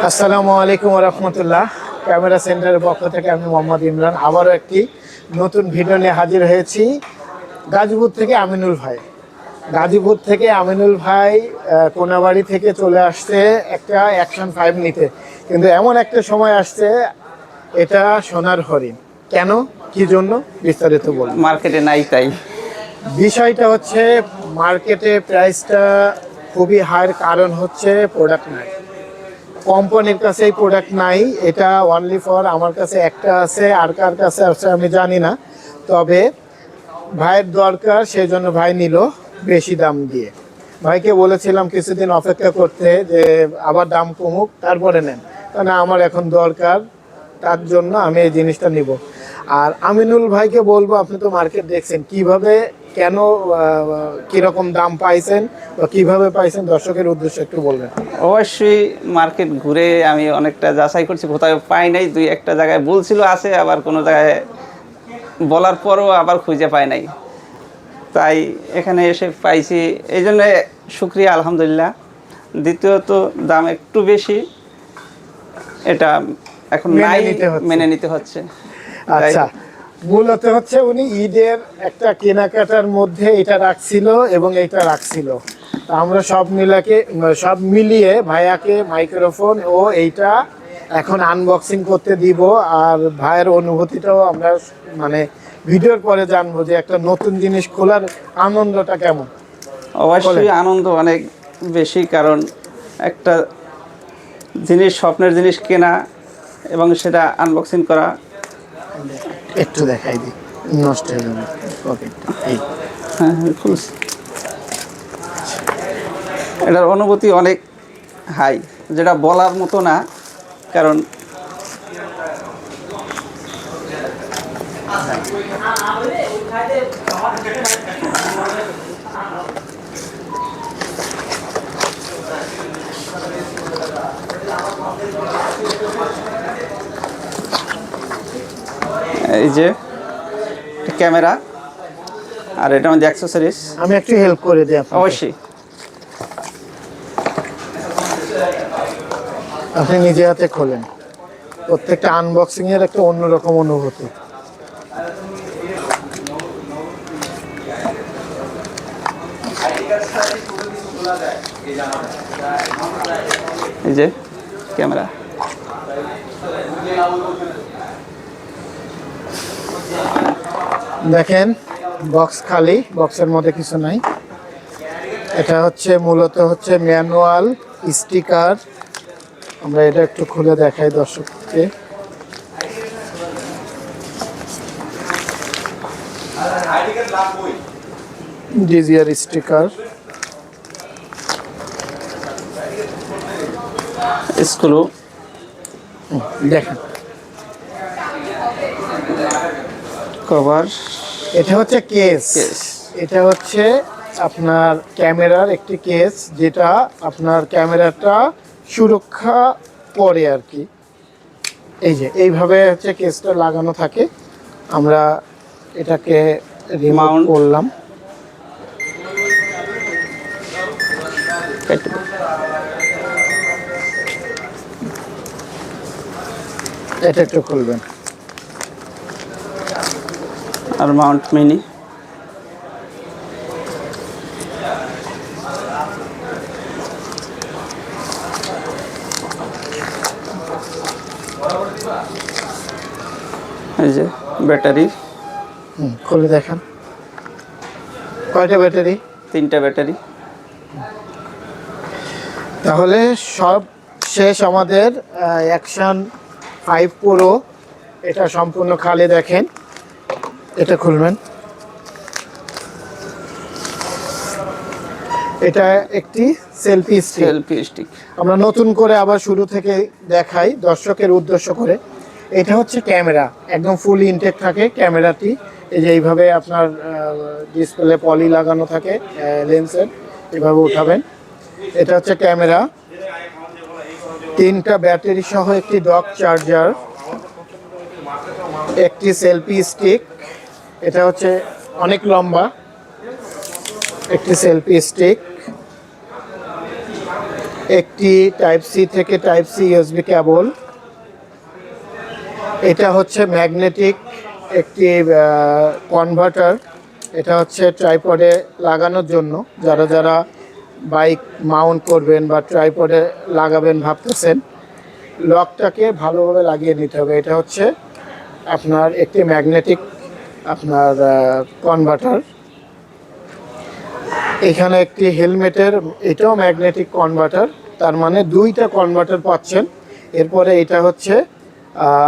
আসসালামু আলাইকুম রহমতুল্লাহ। ক্যামেরা সেন্টারের পক্ষ থেকে আমি মোহাম্মদ ইমরান আবারও একটি নতুন ভিডিও নিয়ে হাজির হয়েছি। গাজীপুর থেকে আমিনুল ভাই। গাজীপুর থেকে আমিনুল ভাই কোনাবাড়ি থেকে চলে আসছে একটা অ্যাকশন ফাইভ নিতে। কিন্তু এমন একটা সময় আসছে এটা সোনার হরিণ কেন? কি জন্য? বিস্তারিত বলুন। মার্কেটে নাই তাই। বিষয়টা হচ্ছে মার্কেটে প্রাইসটা খুবই হাইয়ের কারণ হচ্ছে প্রোডাক্ট নাই। কোম্পানির কাছে এই প্রোডাক্ট নাই। এটা অনলি ফর আমার কাছে একটা আছে, আর কার কাছে আছে আমি জানি না। তবে ভাইয়ের দরকার, সেই জন্য ভাই নিল বেশি দাম দিয়ে। ভাইকে বলেছিলাম কিছুদিন অপেক্ষা করতে যে আবার দাম কমুক, তারপরে নেন। কারণ আমার এখন দরকার, তার জন্য আমি এই জিনিসটা নিব। আর আমিনুল ভাইকে বলব, আপনি তো মার্কেট দেখছেন, কীভাবে কেন কীরকম দাম পাইছেন বা কীভাবে পাইছেন? দর্শকের উদ্দেশ্যে একটু বলবেন। অবশ্যই মার্কেট ঘুরে আমি অনেকটা যাচাই করছি কোথাও পাই নাই দুই একটা জায়গায় বলছিল আছে আবার কোনো জায়গায় বলার পরও আবার খুঁজে পাই নাই। তাই এখানে এসে পাইছি এই জন্য সুক্রিয়া আলহামদুলিল্লাহ। দ্বিতীয়ত দাম একটু বেশি এটা এখন মেনে নাই নিতে হচ্ছে। মেনে নিতে হচ্ছে। আচ্ছা মূলত হচ্ছে উনি ঈদের একটা কেনাকাটার মধ্যে এটা রাখছিল এবং এটা রাখছিল। তা আমরা সব মিলাকে সব মিলিয়ে ভাইয়াকে মাইক্রোফোন ও এইটা এখন আনবক্সিং করতে দিব। আর ভাইয়ের অনুভূতিটাও আমরা মানে ভিডিওর পরে জানব যে একটা নতুন জিনিস খোলার আনন্দটা কেমন। অবশ্যই আনন্দ অনেক বেশি কারণ একটা জিনিস স্বপ্নের জিনিস কেনা এবং সেটা আনবক্সিং করা একটু দেখাই দিই। নষ্ট হয়ে যাবে। ওকে এই। হ্যাঁ হ্যাঁ, খুলছি এটার অনুভূতি অনেক হাই যেটা বলার মতো না কারণ এই যে ক্যামেরা আর এটা আমাদের অ্যাক্সেসরিজ আমি একটু হেল্প করে দিই আপনাকে। অবশ্যই। আপনি নিজে হাতে খোলেন। প্রত্যেকটা আনবক্সিং এর একটা অন্যরকম অনুভূতি। এই যে ক্যামেরা। দেখেন বক্স খালি বক্সের মধ্যে কিছু নাই। এটা হচ্ছে মূলত হচ্ছে ম্যানুয়াল স্টিকার আমরা এটা একটু খুলে দেখাই দর্শককে। ডিজিআর স্টিকার স্কুল দেখেন। কভার এটা হচ্ছে কেস এটা হচ্ছে আপনার ক্যামেরার একটি কেস যেটা আপনার ক্যামেরাটা সুরক্ষা করে আর কি। এই যে এইভাবে হচ্ছে কেসটা লাগানো থাকে। আমরা এটাকে রিমাউন্ট. করলাম। এটা একটু খুলবেন। আর মাউন্ট মিনি। এই যে ব্যাটারি। খুলে দেখান। কয়টা ব্যাটারি? তিনটা ব্যাটারি। তাহলে সব শেষ আমাদের অ্যাকশন ফাইভ প্রো এটা সম্পূর্ণ খালি দেখেন। এটা খুলবেন। এটা একটি সেলফি স্টিক সেলফি স্টিক আমরা নতুন করে আবার শুরু থেকে দেখাই দর্শকের উদ্দেশ্য করে। এটা হচ্ছে ক্যামেরা একদম ফুল ইনটেক থাকে ক্যামেরাটি। এই যে এইভাবে আপনার ডিসপ্লে পলি লাগানো থাকে লেন্সের এভাবে উঠাবেন। এটা হচ্ছে ক্যামেরা। তিনটা ব্যাটারি সহ একটি ডক চার্জার একটি সেলফি স্টিক এটা হচ্ছে অনেক লম্বা। একটি সেলফি স্টিক একটি টাইপ সি থেকে টাইপ সি ইউএসবি কেবল এটা হচ্ছে ম্যাগনেটিক একটি কনভার্টার এটা হচ্ছে ট্রাইপডে লাগানোর জন্য। যারা যারা বাইক মাউন্ট করবেন বা ট্রাইপডে লাগাবেন ভাবতেছেন লকটাকে ভালোভাবে লাগিয়ে নিতে হবে। এটা হচ্ছে আপনার একটি ম্যাগনেটিক আপনার কনভার্টার এখানে একটি হেলমেটের, এটাও ম্যাগনেটিক কনভার্টার তার মানে দুইটা কনভার্টার পাচ্ছেন। এরপরে এটা হচ্ছে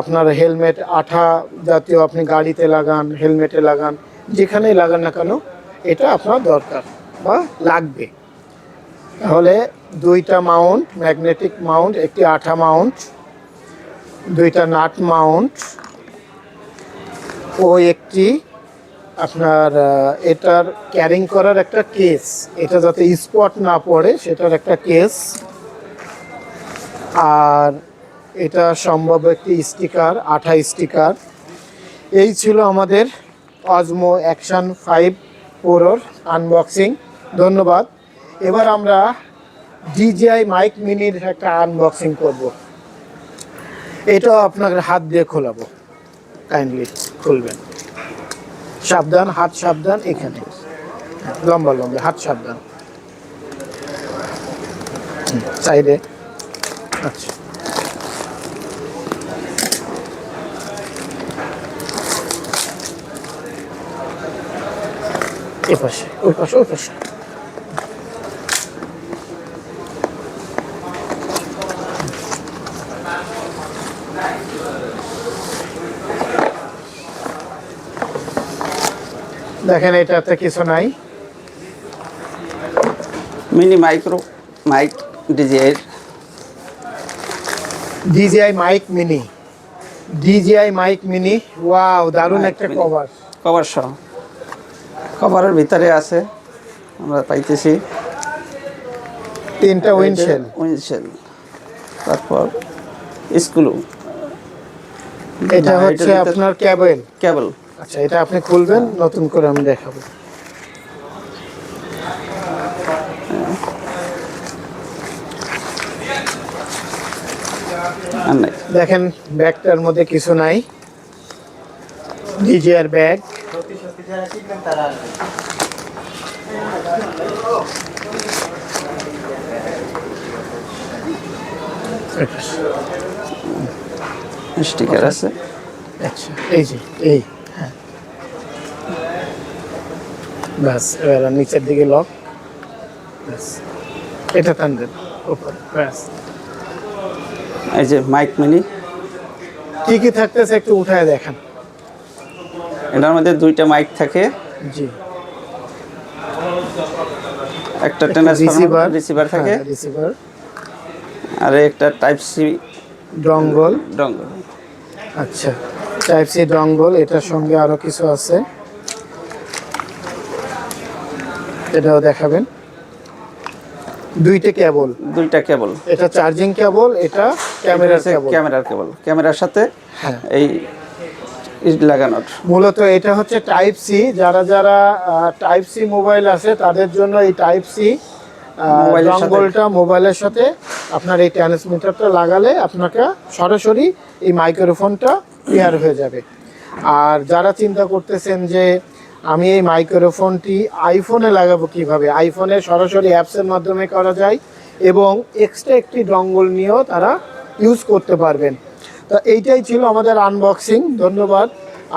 আপনার হেলমেট আঠা জাতীয়, আপনি গাড়িতে লাগান, হেলমেটে লাগান, যেখানেই লাগান না কেন, এটা আপনার দরকার বা লাগবে। তাহলে দুইটা মাউন্ট ম্যাগনেটিক মাউন্ট একটি আঠা মাউন্ট দুইটা নাট মাউন্ট ও একটি আপনার এটার ক্যারিং করার একটা কেস এটা যাতে স্পট না পড়ে, সেটার একটা কেস আর এটা সম্ভব একটি স্টিকার আঠা স্টিকার এই ছিল আমাদের অজমো অ্যাকশন ফাইভ প্রোর আনবক্সিং ধন্যবাদ। এবার আমরা ডিজিআই মাইক মিনির একটা আনবক্সিং করব। এটাও আপনার হাত দিয়ে খোলাবো। কাইন্ডলি খুলবেন। সাবধান, হাত সাবধান এখানে। লম্বা লম্বা, হাত সাবধান। সাইডে। আচ্ছা। এপাশে পাশে ওই পাশে ওই পাশে। দেখেন এটাতে কিছু নাই। Mini micro mic DJI DJI mic mini. DJI mic mini. Wow দারুণ Mic একটা কভার। কভার সহ। কভারের ভিতরে আছে আমরা পাইতেছি। তিনটা উইন্ডশেল উইন্ডশেল তারপর স্ক্রু। এটা হচ্ছে আপনার ক্যাবেল কেবল আচ্ছা এটা আপনি খুলবেন নতুন করে আমি দেখাবো। দেখেন ব্যাগটার মধ্যে কিছু নাই। DGR bag. স্টিকার আছে। আচ্ছা এই যে এই হ্যাঁ ব্যাস এবার নিচের দিকে লক ব্যাস এটা টান দেন উপর ব্যাস। এই যে মাইক মিনি কি কি থাকতেছে একটু উঠায় দেখেন। এটার মধ্যে দুইটা মাইক থাকে। জি। একটা রিসিভার রিসিভার থাকে। রিসিভার আর একটা টাইপ সি ডঙ্গল ডঙ্গল আচ্ছা টাইপ সি ডঙ্গল এটার সঙ্গে আরও কিছু আছে। এটাও দেখাবেন। দুইটা কেবল। দুইটা কেবল। এটা চার্জিং কেবল এটা ক্যামেরার কেবল। ক্যামেরার কেবল। ক্যামেরার সাথে হ্যাঁ। এই লাগানোর। মূলত এটা হচ্ছে টাইপ সি যারা যারা টাইপ সি মোবাইল আছে তাদের জন্য এই টাইপ সি সাথে- মোবাইলের সাথে আপনার এই ট্রান্সমিটারটা লাগালে আপনাকে সরাসরি এই মাইক্রোফোনটা ক্লিয়ার হয়ে যাবে। আর যারা চিন্তা করতেছেন যে আমি এই মাইক্রোফোনটি আইফোনে লাগাবো কীভাবে? আইফোনে সরাসরি অ্যাপসের মাধ্যমে করা যায় এবং এক্সট্রা একটি ডঙ্গল নিয়েও তারা ইউজ করতে পারবেন। তো এইটাই ছিল আমাদের আনবক্সিং ধন্যবাদ।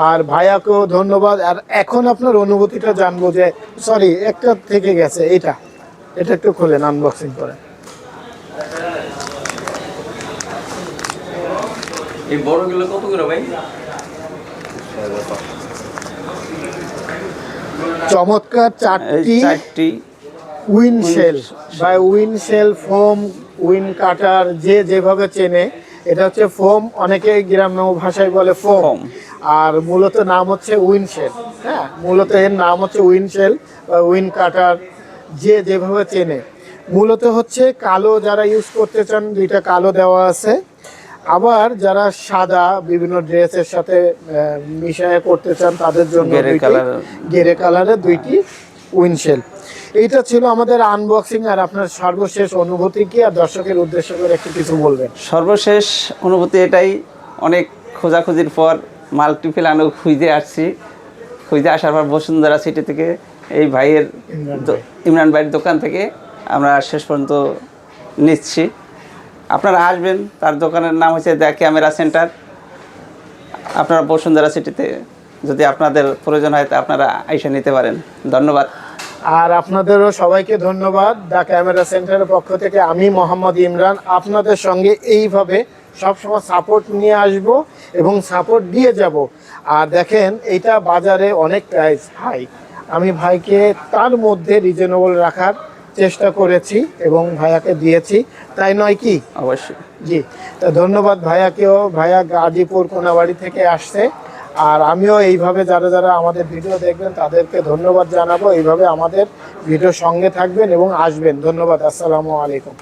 আর ভাইয়াকেও ধন্যবাদ। আর এখন আপনার অনুভূতিটা জানব যে সরি একটা থেকে গেছে, এটা। এটা একটু খোলেন আনবক্সিং করে এই বড়গুলো কত করে ভাই? চমৎকার চারটি চারটি উইনশেল বা উইনশেল ফোম উইন কাটার যে যেভাবে চেনে এটা হচ্ছে ফোম অনেকে গ্রাম্য ভাষায় বলে ফোম আর মূলত নাম হচ্ছে উইনশেল হ্যাঁ? মূলত এর নাম হচ্ছে উইনশেল বা উইন কাটার যে যেভাবে চেনে। মূলত হচ্ছে কালো যারা ইউজ করতে চান দুইটা কালো দেওয়া আছে। আবার যারা সাদা বিভিন্ন ড্রেসের সাথে মিশায় করতে চান তাদের জন্য গেরে কালার। গেরে কালারের দুইটি উইনশেল এইটা ছিল আমাদের আনবক্সিং আর আপনার সর্বশেষ অনুভূতি কি? আর দর্শকের উদ্দেশ্য করে একটু কিছু বলবেন। সর্বশেষ অনুভূতি এটাই অনেক খোঁজাখুঁজির পর মাল্টিপল আনো খুঁজে আসছি। খুঁজে আসার পর বসুন্ধরা সিটি থেকে এই ভাইয়ের ইমরান ভাইয়ের দোকান থেকে আমরা শেষ পর্যন্ত নিচ্ছি। আপনারা আসবেন, তার দোকানের নাম হচ্ছে দ্য ক্যামেরা সেন্টার। আপনারা বসুন্ধরা সিটিতে যদি আপনাদের প্রয়োজন হয়, তা আপনারা আইসা নিতে পারেন। ধন্যবাদ। আর আপনাদেরও সবাইকে ধন্যবাদ দ্য ক্যামেরা সেন্টারের পক্ষ থেকে। আমি মোহাম্মদ ইমরান, আপনাদের সঙ্গে এইভাবে সবসময় সাপোর্ট নিয়ে আসব এবং সাপোর্ট দিয়ে যাব। আর দেখেন, এইটা বাজারে অনেক প্রাইস হাই আমি ভাইকে তার মধ্যে রিজনেবল রাখার চেষ্টা করেছি এবং ভাইয়াকে দিয়েছি। তাই নয় কি? অবশ্যই। জি। তো ধন্যবাদ ভাইয়াকেও। ভাইয়া গাজীপুর কোনাবাড়ি থেকে আসছে। আর আমিও এইভাবে যারা যারা আমাদের ভিডিও দেখবেন তাদেরকে ধন্যবাদ জানাব। এইভাবে আমাদের ভিডিও সঙ্গে থাকবেন এবং আসবেন। ধন্যবাদ। আসসালামু আলাইকুম।